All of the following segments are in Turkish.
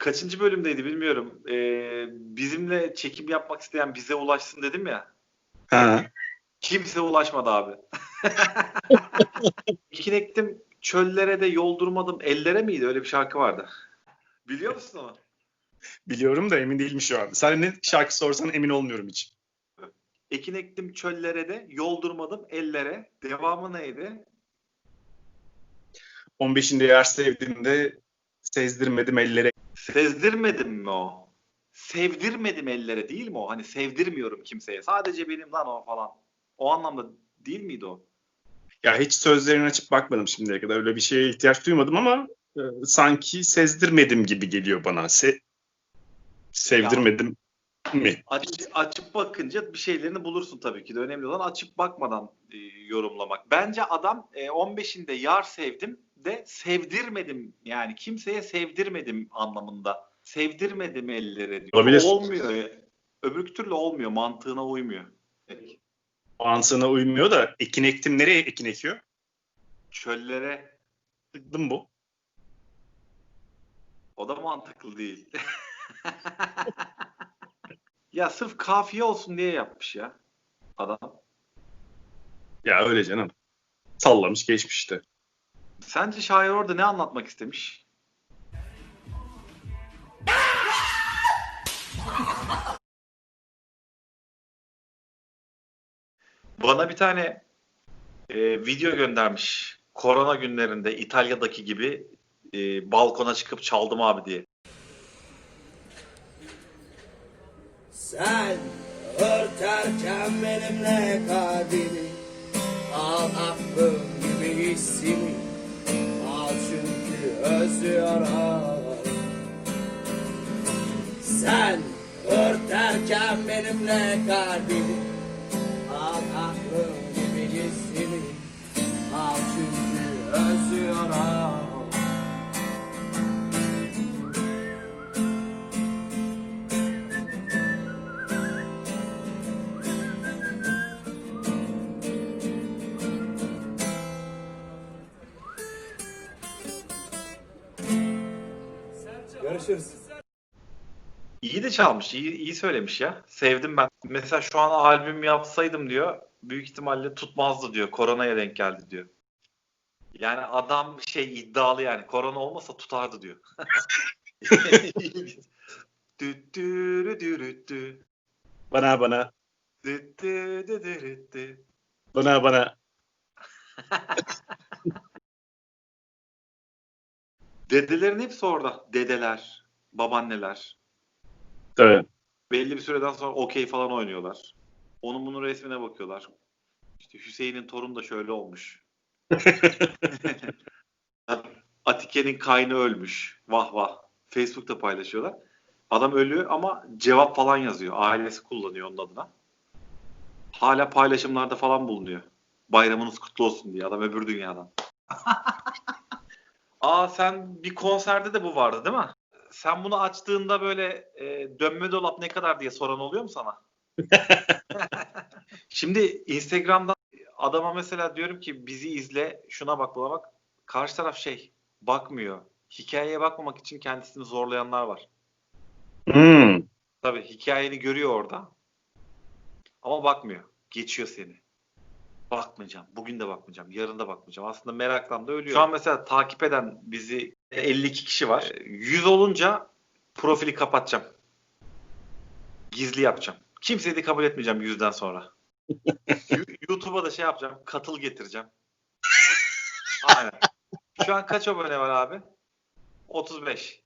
kaçıncı bölümdeydi bilmiyorum. Ee, bizimle çekim yapmak isteyen bize ulaşsın dedim ya. Ha. Kimse ulaşmadı abi. Kinektim çöllere de yol durmadım ellere miydi? Öyle bir şarkı vardı. Biliyor musun onu? Biliyorum da emin değilim şu an. Sen ne şarkı sorsan emin olmuyorum hiç. Ekin ektim çöllere de yol durmadım ellere. Devamı neydi? 15'inde yer sevdiğimde sezdirmedim ellere. Sezdirmedim mi o? Sevdirmedim ellere değil mi o? Hani sevdirmiyorum kimseye. Sadece benim lan o falan. O anlamda değil miydi o? Ya hiç sözlerini açıp bakmadım şimdiye kadar. Öyle bir şeye ihtiyaç duymadım ama e, sanki sezdirmedim gibi geliyor bana. Se sevdirmedim mi? Aç, açıp bakınca bir şeylerini bulursun tabii ki de. Önemli olan açıp bakmadan e, yorumlamak. Bence adam e, 15'inde yar sevdim de sevdirmedim. Yani kimseye sevdirmedim anlamında. Sevdirmedim ellere diyor. Olabilir. Olmuyor. Öbür türlü olmuyor. Mantığına uymuyor. Mantığına uymuyor da ekin ektim nereye ekin ekiyor? Çöllere Tıktım bu. O da mantıklı değil. ya sırf kafiye olsun diye yapmış ya adam. Ya öyle canım. Sallamış geçmiş işte. Sence şair orada ne anlatmak istemiş? Bana bir tane e, video göndermiş. Korona günlerinde İtalya'daki gibi e, balkona çıkıp çaldım abi diye. Sen örterken benimle kalbimi Al aklım gibi hissimi Al çünkü özlüyorum Sen örterken benimle kalbimi Görüşürüz. İyi de çalmış, iyi, iyi söylemiş ya. Sevdim ben. Mesela şu an albüm yapsaydım diyor, büyük ihtimalle tutmazdı diyor. Koronaya denk geldi diyor. Yani adam şey iddialı yani. Korona olmasa tutardı diyor. Dü dü dü dü dü. Bana bana. Dü dü dü dü dü dü. Bana bana. Dedelerin hepsi orada. Dedeler, babaanneler. Tabii. Belli bir süreden sonra okey falan oynuyorlar. Onun bunun resmine bakıyorlar. İşte Hüseyin'in torunu da şöyle olmuş. Atike'nin kaynı ölmüş. Vah vah. Facebook'ta paylaşıyorlar. Adam ölüyor ama cevap falan yazıyor. Ailesi kullanıyor onun adına. Hala paylaşımlarda falan bulunuyor. Bayramınız kutlu olsun diye. Adam öbür dünyadan. Aa sen bir konserde de bu vardı değil mi? Sen bunu açtığında böyle e, dönme dolap ne kadar diye soran oluyor mu sana? Şimdi Instagram'dan adama mesela diyorum ki bizi izle şuna bak buna bak. Karşı taraf şey bakmıyor. Hikayeye bakmamak için kendisini zorlayanlar var. Hmm. Tabii hikayeni görüyor orada. Ama bakmıyor. Geçiyor seni. Bakmayacağım. Bugün de bakmayacağım. Yarın da bakmayacağım. Aslında meraktan da ölüyor. Şu an mesela takip eden bizi 52 kişi var. 100 olunca profili kapatacağım. Gizli yapacağım. Kimseyi de kabul etmeyeceğim yüzden sonra. YouTube'a da şey yapacağım. Katıl getireceğim. Aynen. Şu an kaç abone var abi? 35.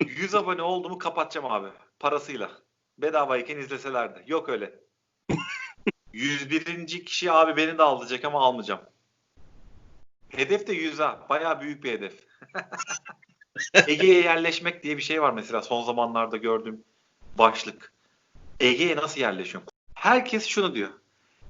100 abone oldu mu kapatacağım abi. Parasıyla. Bedavayken izleselerdi. Yok öyle. 101. kişi abi beni de alacak ama almayacağım. Hedef de 100 ha. Bayağı büyük bir hedef. Ege'ye yerleşmek diye bir şey var mesela son zamanlarda gördüğüm başlık. Ege'ye nasıl yerleşiyorum? Herkes şunu diyor.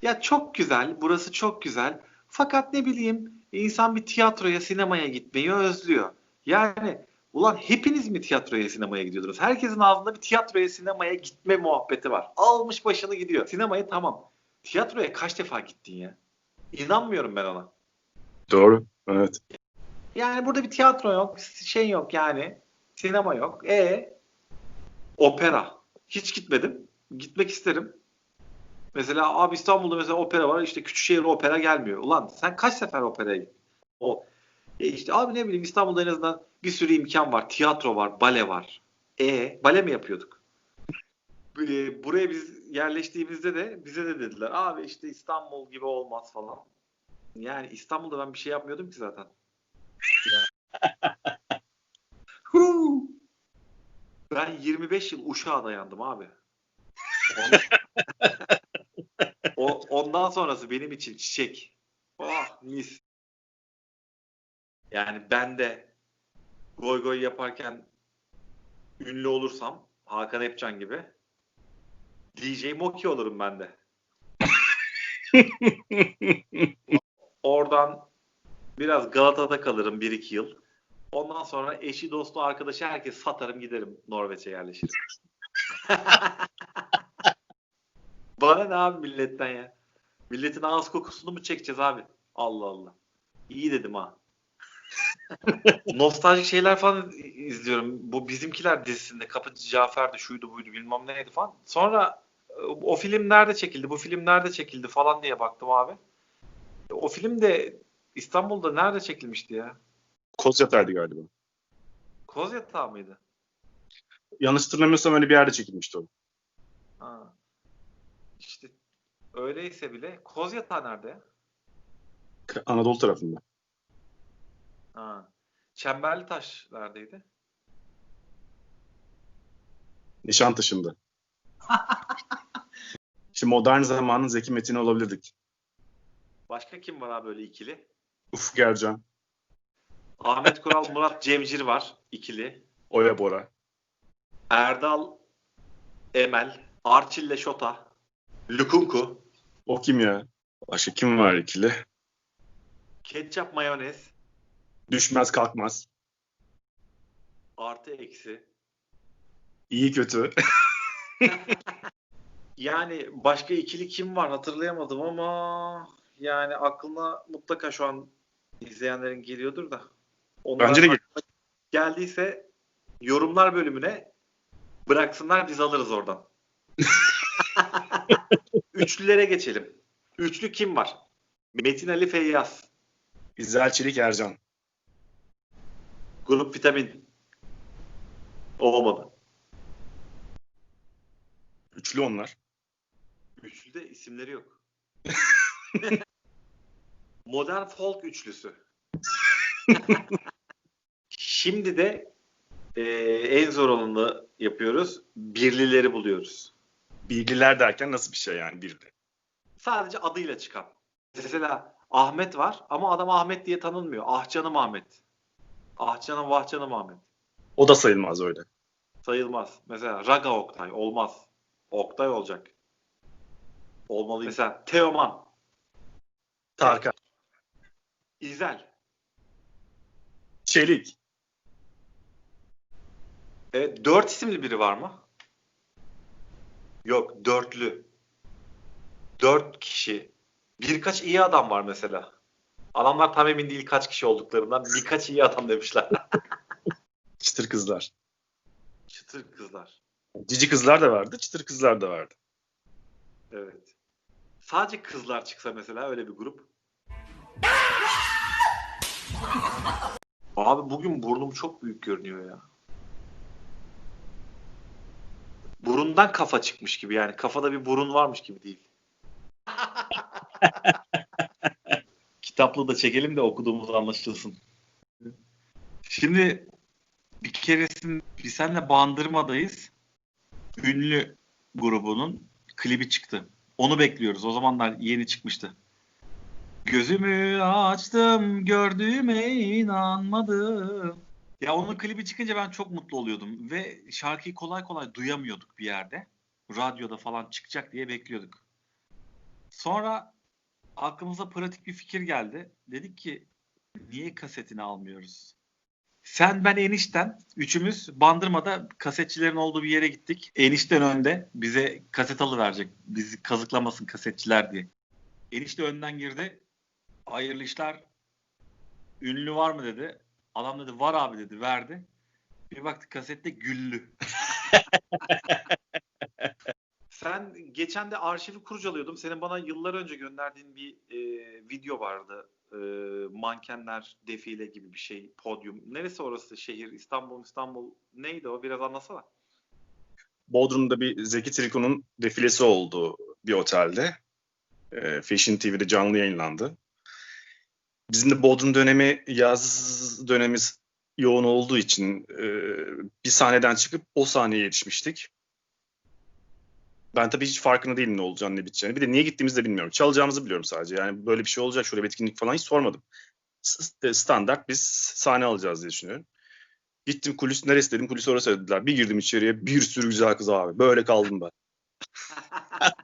Ya çok güzel, burası çok güzel. Fakat ne bileyim insan bir tiyatroya, sinemaya gitmeyi özlüyor. Yani ulan hepiniz mi tiyatroya, sinemaya gidiyordunuz? Herkesin ağzında bir tiyatroya, sinemaya gitme muhabbeti var. Almış başını gidiyor. Sinemaya tamam. Tiyatroya kaç defa gittin ya? İnanmıyorum ben ona. Doğru. Evet. Yani burada bir tiyatro yok, şey yok yani. Sinema yok. E opera. Hiç gitmedim. Gitmek isterim. Mesela abi İstanbul'da mesela opera var. İşte Küçükşehir opera gelmiyor. Ulan sen kaç sefer operaya gittin? O e işte abi ne bileyim İstanbul'da en azından bir sürü imkan var. Tiyatro var, bale var. E bale mi yapıyorduk? E, Buraya biz yerleştiğimizde de bize de dediler abi işte İstanbul gibi olmaz falan. Yani İstanbul'da ben bir şey yapmıyordum ki zaten. Ben 25 yıl Uşak'a dayandım abi. Ondan, o, ondan sonrası benim için çiçek. Oh mis. Yani ben de goy goy yaparken ünlü olursam Hakan Epcan gibi DJ Moki olurum ben de. Oradan biraz Galata'da kalırım 1-2 yıl. Ondan sonra eşi, dostu, arkadaşı herkes satarım giderim Norveç'e yerleşirim. Bana ne abi milletten ya? Milletin ağız kokusunu mu çekeceğiz abi? Allah Allah. İyi dedim ha. Nostaljik şeyler falan izliyorum. Bu bizimkiler dizisinde Kapıcı Cafer'di şuydu buydu bilmem neydi falan. Sonra o film nerede çekildi, bu film nerede çekildi falan diye baktım abi. O film de İstanbul'da nerede çekilmişti ya? Kozyatay'dı galiba. Kozyatağı mıydı? Yanlış hatırlamıyorsam öyle bir yerde çekilmişti o. Ha. İşte öyleyse bile Kozyatağı nerede? Anadolu tarafında. Ha. Çemberli Taş neredeydi? Nişantaşı'nda. Şimdi modern zamanın Zeki Metin'i olabilirdik. Başka kim var abi böyle ikili? Ufuk Ercan, Ahmet Kural, Murat Cemcir var ikili. Oya Bora. Erdal, Emel, Arçille Şota, Lukunku, O kim ya? Başka kim var ikili? Ketçap Mayonez, Düşmez kalkmaz. artı eksi. İyi kötü. Yani başka ikili kim var hatırlayamadım ama yani aklına mutlaka şu an izleyenlerin geliyordur da. Onlar Bence de gel- geldiyse yorumlar bölümüne bıraksınlar biz alırız oradan. Üçlülere geçelim. Üçlü kim var? Metin Ali Feyyaz. İzel Çelik Ercan. Grup vitamin. Olmadı. Üçlü onlar. Üçlüde isimleri yok. Modern folk üçlüsü. Şimdi de e, en zor olanı yapıyoruz. Birlileri buluyoruz. Bilgiler derken nasıl bir şey yani birli? Sadece adıyla çıkan. Mesela Ahmet var ama adam Ahmet diye tanınmıyor. Ah canım Ahmet. Ah canım vah canım Ahmet. O da sayılmaz öyle. Sayılmaz. Mesela Raga Oktay olmaz. Oktay olacak. Olmalı. Mesela Teoman, Tarkan. İzel. Çelik. Evet, dört isimli biri var mı? Yok, dörtlü. Dört kişi. Birkaç iyi adam var mesela. Adamlar tam emin değil kaç kişi olduklarından. Birkaç iyi adam demişler. Çıtır kızlar. Çıtır kızlar. Cici kızlar da vardı, çıtır kızlar da vardı. Evet. Sadece kızlar çıksa mesela öyle bir grup. Abi bugün burnum çok büyük görünüyor ya. Burundan kafa çıkmış gibi yani. Kafada bir burun varmış gibi değil. Kitaplı da çekelim de okuduğumuz anlaşılsın. Şimdi bir keresinde biz seninle Bandırma'dayız. Ünlü grubunun klibi çıktı. Onu bekliyoruz. O zamanlar yeni çıkmıştı. Gözümü açtım, gördüğüme inanmadım. Ya onun klibi çıkınca ben çok mutlu oluyordum ve şarkıyı kolay kolay duyamıyorduk bir yerde. Radyoda falan çıkacak diye bekliyorduk. Sonra aklımıza pratik bir fikir geldi. Dedik ki niye kasetini almıyoruz? Sen, ben, enişten üçümüz Bandırma'da kasetçilerin olduğu bir yere gittik. Enişten önde bize kaset alıverecek. Bizi kazıklamasın kasetçiler diye. Enişte önden girdi. Hayırlı işler. Ünlü var mı dedi. Adam dedi var abi dedi verdi. Bir baktık kasette güllü. Sen geçen de arşivi kurcalıyordum. Senin bana yıllar önce gönderdiğin bir e, video vardı. E, mankenler defile gibi bir şey, podyum. Neresi orası şehir? İstanbul, İstanbul. Neydi o? Biraz anlatsana. Bodrum'da bir Zeki Triko'nun defilesi oldu bir otelde. E, Fashion TV'de canlı yayınlandı. Bizim de Bodrum dönemi yaz dönemimiz yoğun olduğu için e, bir sahneden çıkıp o sahneye yetişmiştik. Ben tabii hiç farkında değilim ne olacağını ne biteceğini. Bir de niye gittiğimizi de bilmiyorum. Çalacağımızı biliyorum sadece. Yani böyle bir şey olacak şöyle bir etkinlik falan hiç sormadım. S- Standart biz sahne alacağız diye düşünüyorum. Gittim kulis neresi dedim kulis orası dediler. Bir girdim içeriye bir sürü güzel kız abi. Böyle kaldım ben.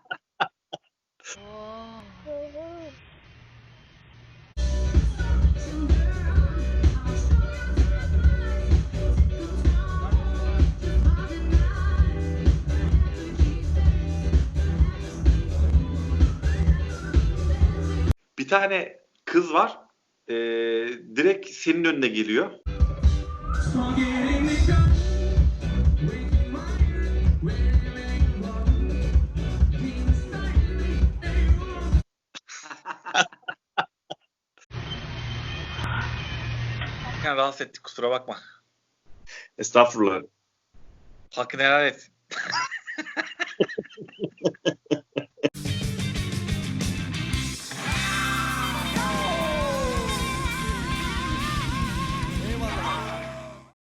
tane kız var. E, direkt senin önüne geliyor. Yani rahatsız ettik kusura bakma. Estağfurullah. Hakkını helal et.